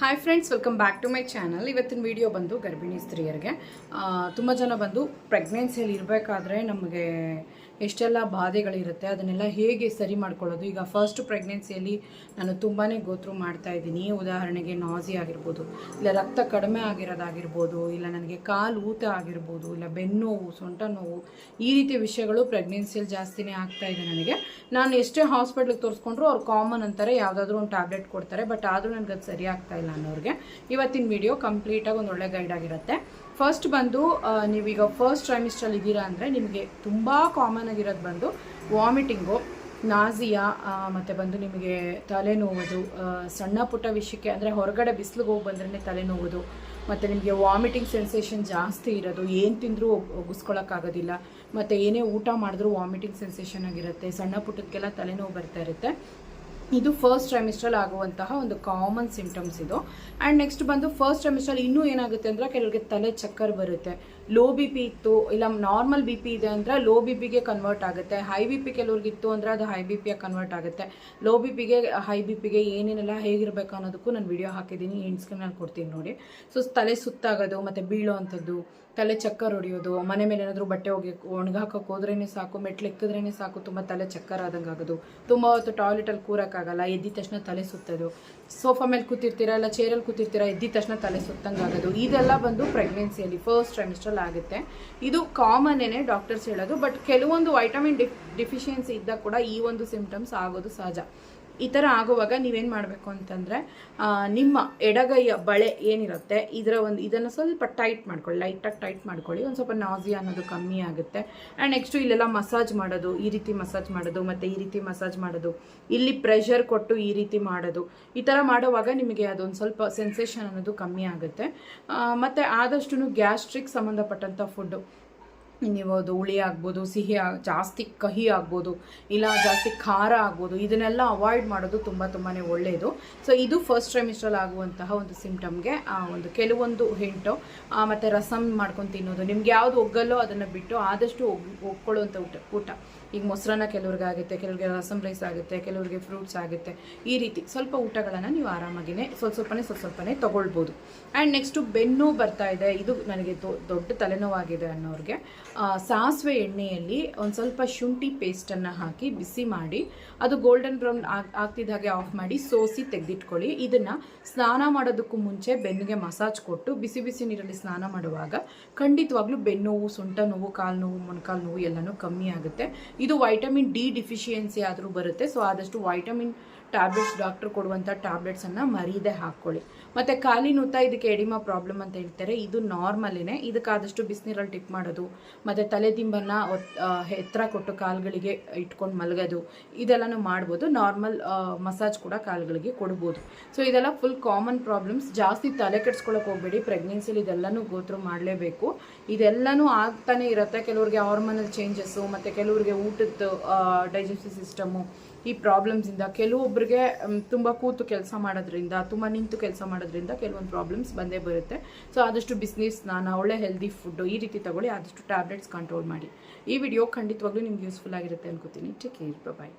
Hi friends welcome back to my channel ಇವತ್ತಿನ video ಬಂದು ಗರ್ಭಿಣಿ ಸ್ತ್ರೀಯರಿಗೆ. ತುಂಬ ಜನ ಬಂದು ಪ್ರೆಗ್ನೆನ್ಸಿಯಲ್ಲಿ ಇರಬೇಕಾದ್ರೆ ನಮಗೆ ಎಷ್ಟೆಲ್ಲ ಬಾಧೆಗಳಿರುತ್ತೆ, ಅದನ್ನೆಲ್ಲ ಹೇಗೆ ಸರಿ ಮಾಡ್ಕೊಳ್ಳೋದು? ಈಗ ಫಸ್ಟ್ ಪ್ರೆಗ್ನೆನ್ಸಿಯಲ್ಲಿ ನಾನು ತುಂಬಾ ಗೋತ್ರು ಮಾಡ್ತಾ ಇದ್ದೀನಿ. ಉದಾಹರಣೆಗೆ ನಾಸಿ ಆಗಿರ್ಬೋದು, ಇಲ್ಲ ರಕ್ತ ಕಡಿಮೆ ಆಗಿರೋದಾಗಿರ್ಬೋದು, ಇಲ್ಲ ನನಗೆ ಕಾಲು ಊತ ಆಗಿರ್ಬೋದು, ಇಲ್ಲ ಬೆನ್ನೋವು ಸೊಂಟ ನೋವು, ಈ ರೀತಿ ವಿಷಯಗಳು ಪ್ರೆಗ್ನೆನ್ಸಿಯಲ್ಲಿ ಜಾಸ್ತಿನೇ ಆಗ್ತಾ ಇದೆ ನನಗೆ. ನಾನು ಎಷ್ಟೇ ಹಾಸ್ಪಿಟ್ಲಿಗೆ ತೋರಿಸ್ಕೊಂಡ್ರು ಅವ್ರು ಕಾಮನ್ ಅಂತಾರೆ, ಯಾವುದಾದ್ರೂ ಒಂದು ಟ್ಯಾಬ್ಲೆಟ್ ಕೊಡ್ತಾರೆ ಬಟ್ ಆದರೂ ನನಗೆ ಅದು ಸರಿ ಆಗ್ತಾ ಇಲ್ಲ ಅನ್ನೋರಿಗೆ. ಇವತ್ತಿನ ವಿಡಿಯೋ ಕಂಪ್ಲೀಟಾಗಿ ಒಂದು ಒಳ್ಳೆ ಗೈಡ್ ಆಗಿರುತ್ತೆ. ಫಸ್ಟ್ ಬಂದು ನೀವೀಗ ಫಸ್ಟ್ ಟ್ರೈಮಿಸ್ಟ್ರಲ್ಲಿ ಇದ್ದೀರಾ ಅಂದರೆ ನಿಮಗೆ ತುಂಬ ಕಾಮನ್ ಆಗಿರೋದು ಬಂದು ವಾಮಿಟಿಂಗು, ನಾಸಿಯಾ ಮತ್ತು ಬಂದು ನಿಮಗೆ ತಲೆನೋವುದು ಸಣ್ಣ ಪುಟ್ಟ ವಿಷಯಕ್ಕೆ ಅಂದರೆ ಹೊರಗಡೆ ಬಿಸಿಲಿಗೆ ಹೋಗಿ ಬಂದ್ರೇ ತಲೆನೋವುದು, ಮತ್ತು ನಿಮಗೆ ವಾಮಿಟಿಂಗ್ ಸೆನ್ಸೇಷನ್ ಜಾಸ್ತಿ ಇರೋದು, ಏನು ತಿಂದರೂ ಒಗ್ಗಿಸ್ಕೊಳ್ಳೋಕ್ಕಾಗೋದಿಲ್ಲ ಮತ್ತು ಏನೇ ಊಟ ಮಾಡಿದ್ರೂ ವಾಮಿಟಿಂಗ್ ಸೆನ್ಸೇಷನ್ ಆಗಿರುತ್ತೆ, ಸಣ್ಣ ಪುಟ್ಟಕ್ಕೆಲ್ಲ ತಲೆನೋವು ಬರ್ತಾ ಇರುತ್ತೆ. ಇದು ಫಸ್ಟ್ ಟ್ರೈಮಿಸ್ಟ್ರಲ್ಲಿ ಆಗುವಂತಹ ಒಂದು ಕಾಮನ್ ಸಿಂಪ್ಟಮ್ಸ್ ಇದು. ಆ್ಯಂಡ್ ನೆಕ್ಸ್ಟ್ ಬಂದು ಫಸ್ಟ್ ಟ್ರೈಮಿಸ್ಟ್ರಲ್ಲಿ ಇನ್ನೂ ಏನಾಗುತ್ತೆ ಅಂದರೆ ಕೆಲವರಿಗೆ ತಲೆ ಚಕ್ಕರ್ ಬರುತ್ತೆ. ಲೋ ಬಿ ಪಿ ಇತ್ತು, ಇಲ್ಲ ನಾರ್ಮಲ್ ಬಿ ಪಿ ಇದೆ ಅಂದರೆ ಲೋ ಬಿ ಪಿಗೆ ಕನ್ವರ್ಟ್ ಆಗುತ್ತೆ. ಹೈ ಬಿ ಪಿ ಕೆಲವ್ರಿಗೆ ಇತ್ತು ಅಂದರೆ ಅದು ಹೈ ಬಿ ಪಿಯಾಗಿ ಕನ್ವರ್ಟ್ ಆಗುತ್ತೆ. ಲೋ ಬಿ ಪಿಗೆ ಹೈ ಬಿ ಪಿಗೆ ಏನೇನೆಲ್ಲ ಹೇಗಿರಬೇಕು ಅನ್ನೋದಕ್ಕೂ ನಾನು ವಿಡಿಯೋ ಹಾಕಿದ್ದೀನಿ. ಎಂಡ್ ಸ್ಕ್ರೀನಲ್ಲಿ ಕೊಡ್ತೀನಿ ನೋಡಿ. ಸೊ ತಲೆ ಸುತ್ತಾಗೋದು, ಮತ್ತು ಬೀಳೋ ಅಂಥದ್ದು ತಲೆ ಚಕ್ಕರ್ ಹೊಡೆಯೋದು, ಮನೆ ಮೇಲೆ ಏನಾದರೂ ಬಟ್ಟೆ ಹೋಗಿ ಒಣಗಾಕಕ್ಕೆ ಹೋದ್ರೇ ಸಾಕು, ಮೆಟ್ಲು ಎಕ್ಕಿದ್ರೇ ಸಾಕು, ತುಂಬ ತಲೆ ಚಕ್ಕರ್ ಆದಂಗೆ ಆಗೋದು. ತುಂಬ ಹೊತ್ತು ಟಾಯ್ಲೆಟಲ್ಲಿ ಕೂರೋಕ್ಕಾಗಲ್ಲ, ಎದ್ದಿದ ತಕ್ಷಣ ತಲೆ ಸುತ್ತೋದು. ಸೋಫಾ ಮೇಲೆ ಕೂತಿರ್ತೀರಾ, ಇಲ್ಲ ಚೇರಲ್ಲಿ ಕೂತಿರ್ತೀರಾ, ಎದ್ದಿದ ತಕ್ಷಣ ತಲೆ ಸುತ್ತಂಗೆ ಆಗೋದು. ಇದೆಲ್ಲ ಬಂದು ಪ್ರೆಗ್ನೆನ್ಸಿಯಲ್ಲಿ ಫಸ್ಟ್ ಟ್ರೈಮಿಸ್ಟ್ರಲ್ಲಿ ಆಗುತ್ತೆ. ಇದು ಕಾಮನ್ನೇ ಡಾಕ್ಟರ್ಸ್ ಹೇಳೋದು ಬಟ್ ಕೆಲವೊಂದು ವೈಟಮಿನ್ ಡಿಫ್ ಡಿಫಿಷಿಯನ್ಸಿ ಇದ್ದಾಗ ಕೂಡ ಈ ಒಂದು ಸಿಂಪ್ಟಮ್ಸ್ ಆಗೋದು ಸಹಜ. ಈ ಥರ ಆಗುವಾಗ ನೀವೇನು ಮಾಡಬೇಕು ಅಂತಂದರೆ ನಿಮ್ಮ ಎಡಗೈಯ ಬಳೆ ಏನಿರುತ್ತೆ, ಇದರ ಒಂದು ಇದನ್ನು ಸ್ವಲ್ಪ ಟೈಟ್ ಮಾಡ್ಕೊಳ್ಳಿ ಲೈಟಾಗಿ ಟೈಟ್ ಮಾಡ್ಕೊಳ್ಳಿ, ಒಂದು ಸ್ವಲ್ಪ ನಾಸಿ ಅನ್ನೋದು ಕಮ್ಮಿ ಆಗುತ್ತೆ. ಆ್ಯಂಡ್ ನೆಕ್ಸ್ಟು ಇಲ್ಲೆಲ್ಲ ಮಸಾಜ್ ಮಾಡೋದು, ಈ ರೀತಿ ಮಸಾಜ್ ಮಾಡೋದು, ಮತ್ತು ಈ ರೀತಿ ಮಸಾಜ್ ಮಾಡೋದು, ಇಲ್ಲಿ ಪ್ರೆಷರ್ ಕೊಟ್ಟು ಈ ರೀತಿ ಮಾಡೋದು, ಈ ಥರ ಮಾಡುವಾಗ ನಿಮಗೆ ಅದೊಂದು ಸ್ವಲ್ಪ ಸೆನ್ಸೇಷನ್ ಅನ್ನೋದು ಕಮ್ಮಿ ಆಗುತ್ತೆ. ಮತ್ತು ಆದಷ್ಟು ಗ್ಯಾಸ್ಟ್ರಿಕ್ ಸಂಬಂಧಪಟ್ಟಂಥ ಫುಡ್ಡು ನೀವು ಅದು ಹುಳಿ ಆಗ್ಬೋದು, ಸಿಹಿ ಜಾಸ್ತಿ ಕಹಿ ಆಗ್ಬೋದು, ಇಲ್ಲ ಜಾಸ್ತಿ ಖಾರ ಆಗ್ಬೋದು, ಇದನ್ನೆಲ್ಲ ಅವಾಯ್ಡ್ ಮಾಡೋದು ತುಂಬ ತುಂಬಾ ಒಳ್ಳೆಯದು ಸೊ ಇದು ಫಸ್ಟ್ ಟ್ರೈಮಿಸ್ಟ್ರಲ್ಲಿ ಆಗುವಂತಹ ಒಂದು ಸಿಮ್ಟಮ್ಗೆ ಒಂದು ಕೆಲವೊಂದು ಹಿಂಟು ಮತ್ತು ರಸಮ್ ಮಾಡ್ಕೊಂಡು ತಿನ್ನೋದು. ನಿಮ್ಗೆ ಯಾವುದು ಒಗ್ಗಲ್ಲೋ ಅದನ್ನು ಬಿಟ್ಟು ಆದಷ್ಟು ಒಗ್ ಒಗ್ಕೊಳ್ಳುವಂಥ ಊಟ ಊಟ. ಈಗ ಮೊಸರನ್ನ ಕೆಲವ್ರಿಗೆ ಆಗುತ್ತೆ, ಕೆಲವ್ರಿಗೆ ರಸಮ್ ರೈಸ್ ಆಗುತ್ತೆ, ಕೆಲವ್ರಿಗೆ ಫ್ರೂಟ್ಸ್ ಆಗುತ್ತೆ. ಈ ರೀತಿ ಸ್ವಲ್ಪ ಊಟಗಳನ್ನು ನೀವು ಆರಾಮಾಗಿಯೇ ಸ್ವಲ್ಪ ಸ್ವಲ್ಪನೇ ಸ್ವಲ್ಪ ಸ್ವಲ್ಪನೇ ತೊಗೊಳ್ಬೋದು. ಆ್ಯಂಡ್ ನೆಕ್ಸ್ಟು ಬೆನ್ನು ಬರ್ತಾ ಇದೆ. ಇದು ನನಗೆ ದೊಡ್ಡ ತಲೆನೋವಾಗಿದೆ ಅನ್ನೋರಿಗೆ. ಸಾಸಿವೆ ಎಣ್ಣೆಯಲ್ಲಿ ಒಂದು ಸ್ವಲ್ಪ ಶುಂಠಿ ಪೇಸ್ಟನ್ನು ಹಾಕಿ ಬಿಸಿ ಮಾಡಿ, ಅದು ಗೋಲ್ಡನ್ ಬ್ರೌನ್ ಆಗ್ತಿದ್ದ ಹಾಗೆ ಆಫ್ ಮಾಡಿ ಸೋಸಿ ತೆಗೆದಿಟ್ಕೊಳ್ಳಿ. ಇದನ್ನು ಸ್ನಾನ ಮಾಡೋದಕ್ಕೂ ಮುಂಚೆ ಬೆನ್ನಿಗೆ ಮಸಾಜ್ ಕೊಟ್ಟು ಬಿಸಿ ಬಿಸಿ ನೀರಲ್ಲಿ ಸ್ನಾನ ಮಾಡುವಾಗ ಖಂಡಿತವಾಗ್ಲೂ ನೋವು ಸೊಂಟ ನೋವು ಕಾಲು ನೋವು ಮೊಣಕಾಲು ನೋವು ಎಲ್ಲನೂ ಕಮ್ಮಿ ಆಗುತ್ತೆ. ಇದು ವೈಟಮಿನ್ ಡಿ ಡಿಫಿಷಿಯನ್ಸಿ ಆದರೂ ಬರುತ್ತೆ. ಸೊ ಆದಷ್ಟು ವೈಟಮಿನ್ ಟ್ಯಾಬ್ಲೆಟ್ಸ್ ಡಾಕ್ಟರ್ ಕೊಡುವಂಥ ಟ್ಯಾಬ್ಲೆಟ್ಸನ್ನು ಮರೀದೆ ಹಾಕ್ಕೊಳ್ಳಿ ಮತ್ತು ಖಾಲಿ ನೂತ ಇದಕ್ಕೆ ಎಡಿಮಾ ಪ್ರಾಬ್ಲಮ್ ಅಂತ ಹೇಳ್ತಾರೆ, ಇದು ನಾರ್ಮಲಿನೇ ಇದಕ್ಕಾದಷ್ಟು ಬಿಸಿನೀರಲ್ಲಿ ಟಿಪ್ ಮಾಡೋದು, ಮತ್ತು ತಲೆ ದಿಂಬನ್ನು ಎತ್ತರ ಕೊಟ್ಟು ಕಾಲುಗಳಿಗೆ ಇಟ್ಕೊಂಡು ಮಲಗೋದು, ಇದೆಲ್ಲನೂ ಮಾಡ್ಬೋದು. ನಾರ್ಮಲ್ ಮಸಾಜ್ ಕೂಡ ಕಾಲುಗಳಿಗೆ ಕೊಡ್ಬೋದು. ಸೊ ಇದೆಲ್ಲ ಫುಲ್ ಕಾಮನ್ ಪ್ರಾಬ್ಲಮ್ಸ್ ಜಾಸ್ತಿ ತಲೆ ಕೆಡ್ಸ್ಕೊಳಕ್ಕೆ ಹೋಗಬೇಡಿ. ಪ್ರೆಗ್ನೆನ್ಸಿಲಿ ಇದೆಲ್ಲನೂ ಗೋತ್ರು ಮಾಡಲೇಬೇಕು. ಇದೆಲ್ಲನೂ ಆಗ್ತಾನೆ ಇರುತ್ತೆ. ಕೆಲವ್ರಿಗೆ ಹಾರ್ಮೋನಲ್ ಚೇಂಜಸ್ಸು ಮತ್ತು ಕೆಲವ್ರಿಗೆ ಊಟದ ಡೈಜೆಸ್ಟಿವ್ ಸಿಸ್ಟಮು ಈ ಪ್ರಾಬ್ಲಮ್ಸಿಂದ ಕೆಲವೊಬ್ಬರಿಗೆ ತುಂಬ ಕೂತು ಕೆಲಸ ಮಾಡೋದ್ರಿಂದ, ತುಂಬ ನಿಂತು ಕೆಲಸ ಮಾಡೋದ್ರಿಂದ ಕೆಲವೊಂದು ಪ್ರಾಬ್ಲಮ್ಸ್ ಬಂದೇ ಬರುತ್ತೆ. ಸೊ ಆದಷ್ಟು ಬಿಸ್ನೆಸ್ ಸ್ನಾನ ಒಳ್ಳೆ ಹೆಲ್ದಿ ಫುಡ್ಡು ಈ ರೀತಿ ತಗೊಳ್ಳಿ, ಆದಷ್ಟು ಟ್ಯಾಬ್ಲೆಟ್ಸ್ ಕಂಟ್ರೋಲ್ ಮಾಡಿ. ಈ ವಿಡಿಯೋ ಖಂಡಿತವಾಗ್ಲೂ ನಿಮ್ಗೆ ಯೂಸ್ಫುಲ್ ಆಗಿರುತ್ತೆ ಅನ್ಕೋತೀನಿ. Take care bye